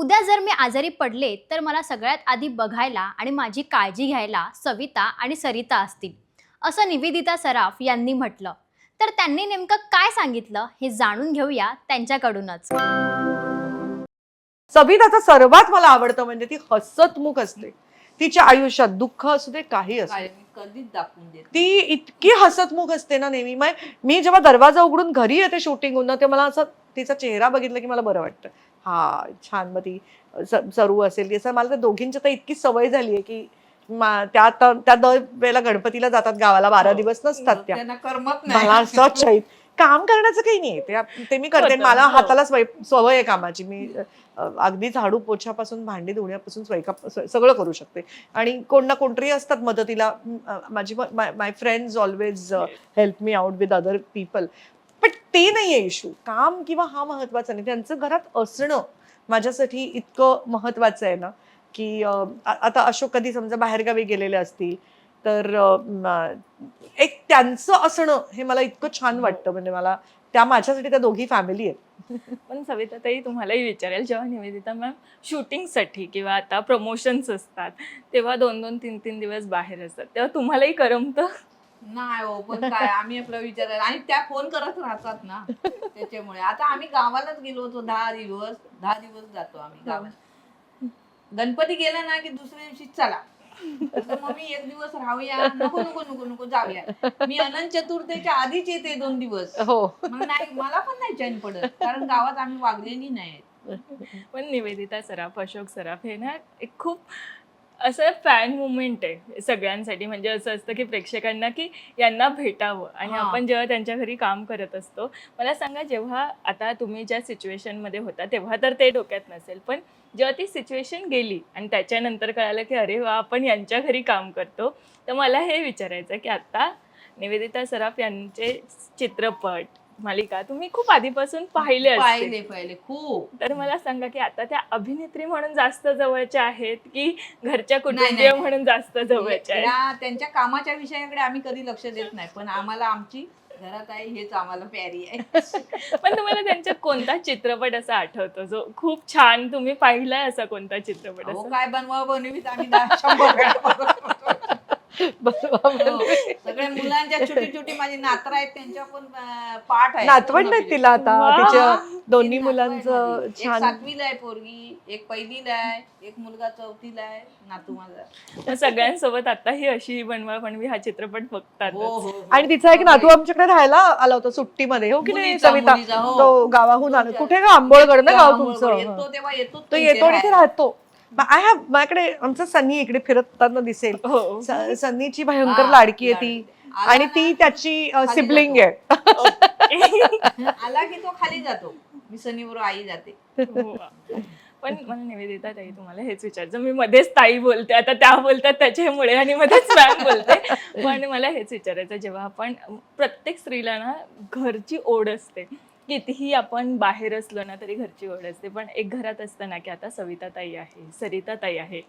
उद्या जर मी आजारी पडले तर मला सगळ्यात आधी बघायला आणि माझी काळजी घ्यायला सविता आणि सरिता असतील. असं निवेदिता सराफ यांनी म्हटलं. तर त्यांनी नेमकं काय सांगितलं हे जाणून घेऊया त्यांच्याकडूनच. सविताचं सर्वात मला आवडतं म्हणजे ती हसतमुख असते. तिच्या आयुष्यात दुःख असू दे काही असू दे. काय मी कधीच दाखवून देत ती इतकी हसतमुख असते ना नेहमी. मग मी जेव्हा दरवाजा उघडून घरी येते शूटिंग ते मला असं तिचा चेहरा बघितला की मला बरं वाटतं. हा छान मग ती सरू असेल असं मला त्या दोघींच्या तर इतकी सवय झाली आहे की त्या त्या दर वेळेला गणपतीला जातात गावाला बारा दिवस नसतात त्या. मला असं चैत काम करण्याचं काही नाही ते ते मी करते. मला हो. हाताला स्वय- सवय आहे कामाची. मी अगदी झाडू पोछापासून भांडी धुण्यापासून स्वयंपाक स- सगळं करू शकते. आणि कोण ना कोणतरी असतात मदतीला. माझी my friends always help me out with other people ते नाहीये इशू काम किंवा हा महत्त्वाचा नाही. त्यांचं घरात असणं माझ्यासाठी इतकं महत्वाचं आहे ना की आता अशोक कधी समजा बाहेरगावी गेलेले असतील तर एक त्यांचं असणं हे मला इतकं छान वाटतं. म्हणजे मला त्या माझ्यासाठी त्या दोघी फॅमिली आहेत. पण सविता ताई तुम्हालाही विचारेल जेव्हा निवेदिता मॅम शूटिंगसाठी किंवा आता प्रमोशन्स असतात तेव्हा दोन दोन तीन तीन दिवस बाहेर असतात तेव्हा तुम्हालाही करमतं? नाही हो पण काय आम्ही आपलं विचारायला आणि त्या फोन करत राहतात ना त्याच्यामुळे. आता आम्ही गावालाच गेलो होतो दहा दिवस दहा दिवस जातो आम्ही गावात गणपती गेला ना की दुसऱ्या दिवशी चला. तर मग मी एक दिवस राहूया नको नको नको नको जाऊया. मी अनंत चतुर्थीच्या आधीच येते दोन दिवस. हो. नाही मला पण नाही चैन पडत कारण गावात आम्ही वागलेली नाही पण निवेदिता सराफ अशोक सराफ हे ना एक खूप असं फॅन मुवमेंट आहे सगळ्यांसाठी. म्हणजे असं असतं की प्रेक्षकांना की यांना भेटावं. आणि. आपण जेव्हा त्यांच्या घरी काम करत असतो मला सांगा जेव्हा आता तुम्ही ज्या सिच्युएशनमध्ये होता तेव्हा तर ते डोक्यात नसेल. पण जेव्हा ती सिच्युएशन गेली आणि त्याच्यानंतर कळालं की अरे वा आपण यांच्या घरी काम करतो तर मला हे विचारायचं की आता निवेदिता सराफ यांचे चित्रपट मालिका. तुम्ही खूप आधीपासून पाहिले असतील. पाहिले पाहिले खूप. तर मला सांगा की आता त्या अभिनेत्री म्हणून जास्त जवळच्या आहेत की घरच्या कुटुंबीय नाही. म्हणून जास्त जवळच्या आहेत? या त्यांच्या कामाच्या विषयाकडे आम्ही कधी लक्ष देत नाही पण आम्हाला आमची घरात आहे हेच आम्हाला प्यारी आहे. पण तुम्हाला त्यांचा कोणता चित्रपट असा आठवतो? जो खूप छान तुम्ही पाहिलाय असा कोणता चित्रपट अहो, असा? काय बनवा बनवीत आम्ही दहा शंभर वेळा बघतो. हो. सगळ्या मुलांच्या छोटी छोटी माझी नात्र आहेत त्यांच्या पण अं, पाठ आहे नातवंड आहेत तिला आता. वा. तिच्या दोन्ही मुलांचं. एक छान. सातवीला आहे पोरगी एक पहिलीला आहे एक मुलगा चौथीला आहे नातू माझा. मग सगळ्यांसोबत आता ही अशी बनवा बनवी हा चित्रपट बघतात हो हो आणि तिचा एक नातू आमच्याकडे राहायला आला होता सुट्टीमध्ये हो की नाही मुलीचा- सविता? मुलीचा, हो. तो गावाहून आला. कुठे का आंबोळगड ना गाव तुमचं येतो तेव्हा येतो तो येतो आणि इथे राहतो. आय हॅव माझ्याकडे आमचा सन्नी इकडे फिरताना दिसेल. हो. स- सन्नीची भयंकर लाडकी आहे ती. आणि ती त्याची सिबलिंग आहे. आला की तो खाली जातो. मी सनीबरोबर आई जाते. हो. पण मला निवेदिता ताई तुम्हाला हेच विचारायचं मी मध्येच ताई बोलते आता त्या बोलतात त्याच्यामुळे आणि मध्येच मॅम बोलते. पण मला हेच विचारायचं जेव्हा आपण प्रत्येक स्त्रीला ना घरची ओढ असते. कितीही आपण बाहेर असलो ना तरी घरची ओढ असते. पण एक घरात असतं ना की आता सविता ताई आहे सरिता ताई आहे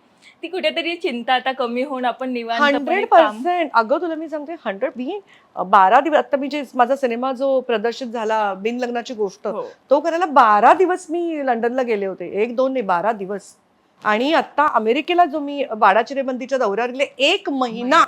ती कुठेतरी चिंता आता कमी होऊन आपण हंड्रेड पर्सेंट. अगं तुला मी सांगते हंड्रेड मी बारा दिवस आता मी जे माझा सिनेमा जो प्रदर्शित झाला बिन लग्नाची गोष्ट हो. तो करायला बारा दिवस मी लंडनला गेले होते. एक दोन नाही बारा दिवस. आणि आता अमेरिकेला जो मी बाडाचिरेबंदीच्या दौऱ्यावर गेले एक महिना.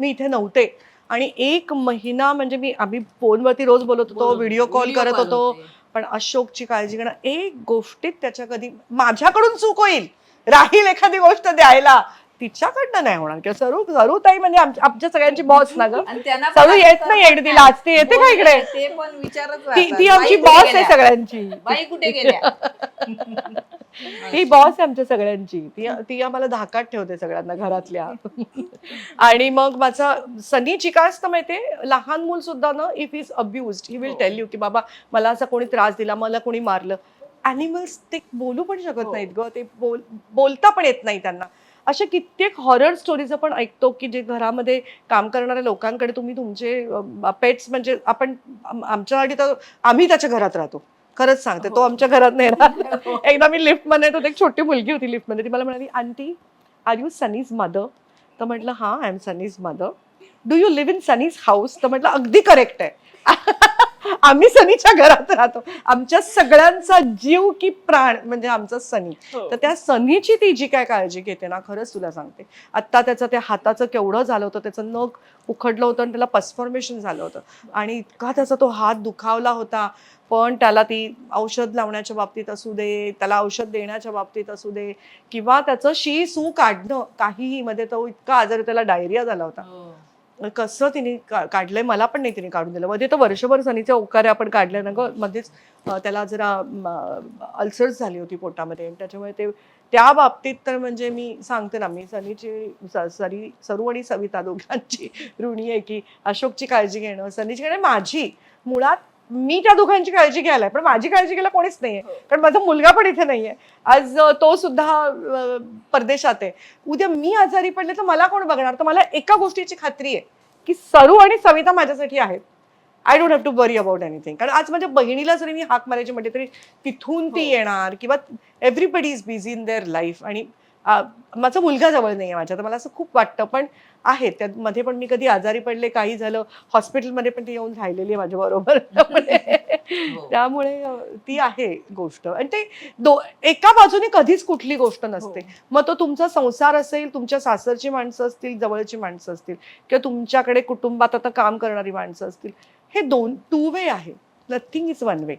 मी इथे नव्हते. आणि एक महिना म्हणजे मी आम्ही फोनवरती रोज बोलत होतो व्हिडिओ कॉल करत होतो. पण अशोकची काळजी घेणं एक गोष्टीत त्याच्या कधी माझ्याकडून चूक होईल राहील एखादी गोष्ट द्यायला तिच्याकडनं नाही होणार किंवा सरू सरू ताई म्हणजे आमच्या सगळ्यांची बॉस ना ग सरू येत नाही पण इकडे ती नाही. लाजते येते का इकडे ते ती. ती आमची बॉस आहे? सगळ्यांची ती बॉस आहे आमच्या सगळ्यांची. ती ती आम्हाला धाकात ठेवते सगळ्यांना घरातल्या. आणि मग माझा सनीची काय असतं माहितीये? लहान मूल सुद्धा ना if is abuse he will हो. टेल यू की बाबा मला असा कोणी त्रास दिला मला कोणी मारलं. अॅनिमल्स ते बोलू पण शकत हो. नाहीत ग. ते बोल बोलता पण येत नाही त्यांना. अशा कित्येक हॉरर स्टोरीज आपण ऐकतो की जे घरामध्ये काम करणाऱ्या लोकांकडे तुम्ही तुमचे पेट्स म्हणजे आपण आम- आमच्यासाठी तर आम्ही त्याच्या घरात राहतो. खरंच सांगते तो हो. आमच्या घरात नाही राहत एकदा मी लिफ्टमध्ये होते एक छोटी मुलगी होती लिफ्टमध्ये ती मला म्हणाली aunty are you Sunny's mother तर म्हटलं हा I am Sunny's mother do you live in Sunny's house तर म्हटलं अगदी करेक्ट आहे. आम्ही सनीच्या घरात राहतो. आमच्या सगळ्यांचा जीव की प्राण म्हणजे आमचा सनी. हो. तर त्या सनीची ती जी काय काळजी घेते ना खरंच तुला सांगते. आत्ता त्याचं त्या हाताचं केवढं झालं होतं त्याचं नख उखडलं होतं आणि त्याला पस्फॉर्मेशन झालं होतं. आणि इतका त्याचा तो हात दुखावला होता. पण त्याला ती औषध लावण्याच्या बाबतीत असू दे त्याला औषध देण्याच्या बाबतीत असू दे किंवा त्याचं शी सू काढणं काहीही मध्ये तो इतका आजारी त्याला डायरिया झाला होता. हो. कसं तिने का- काढलंय मला पण नाही तिने काढून दिलं. मध्ये तर वर्षभर सनीच्या ओकारे आपण काढल्या ना ग. मध्येच त्याला जरा अल्सर्स झाली होती पोटामध्ये. त्याच्यामुळे ते त्या बाबतीत तर म्हणजे मी सांगते ना मी सनीची सरी सरू आणि सविता दोघांची ऋणी आहे की अशोकची काळजी घेणं सनीची आणि माझी मुळात मी त्या दोघांची काळजी घ्यायला पण माझी काळजी घ्यायला कोणीच नाहीये. कारण माझा मुलगा पण इथे नाहीये. आज तो सुद्धा परदेशात आहे. उद्या मी आजारी पडले तर मला कोण बघणार? तर मला एका गोष्टीची खात्री आहे की सरू आणि सविता माझ्यासाठी आहेत. I don't have to worry about anything कारण आज माझ्या बहिणीला जरी मी हाक मारायची म्हटली तरी तिथून ती हो. येणार किंवा everybody is busy in their life आणि माझा मुलगा जवळ नाही आहे माझ्या तर मला असं खूप वाटतं. पण आहे त्यामध्ये पण मी कधी आजारी पडले काही झालं हॉस्पिटलमध्ये पण ती येऊन राहिलेली आहे माझ्या बरोबर. हो. त्यामुळे ती आहे गोष्ट. आणि ते दो एका बाजूने कधीच कुठली गोष्ट नसते. हो. मग तो तुमचा संसार असेल तुमच्या सासरची माणसं असतील जवळची माणसं असतील किंवा तुमच्याकडे कुटुंबात आता काम करणारी माणसं असतील हे दोन टू वे आहे. नथिंग इज वन वे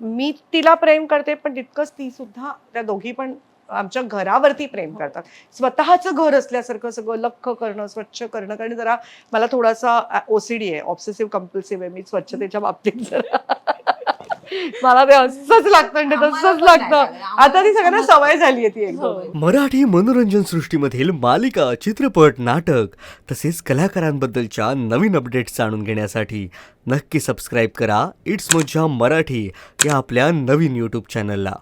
मी तिला प्रेम करते पण तितकंच ती सुद्धा त्या दोघी पण आमच्या घरावरती प्रेम करतात. स्वतःचं घर असल्यासारखं सगळं लख करणं स्वच्छ करणं कारण जरा मला थोडासा ओसीडी आहे. ऑब्सेसिव्ह कंपल्सिव्ह आहे. मी स्वच्छतेच्या बाबतीत जरा मला ते असंच लागतं आणि तसंच लागतं. आता ती सगळ्यांना. सवय झाली आहे ती हो. एकदम मराठी मनोरंजन सृष्टीमधील मालिका चित्रपट नाटक तसेच कलाकारांबद्दलच्या नवीन अपडेट्स जाणून घेण्यासाठी नक्की सबस्क्राईब करा. इट्स मज्जा मराठी या आपल्या नवीन यूट्यूब चॅनलला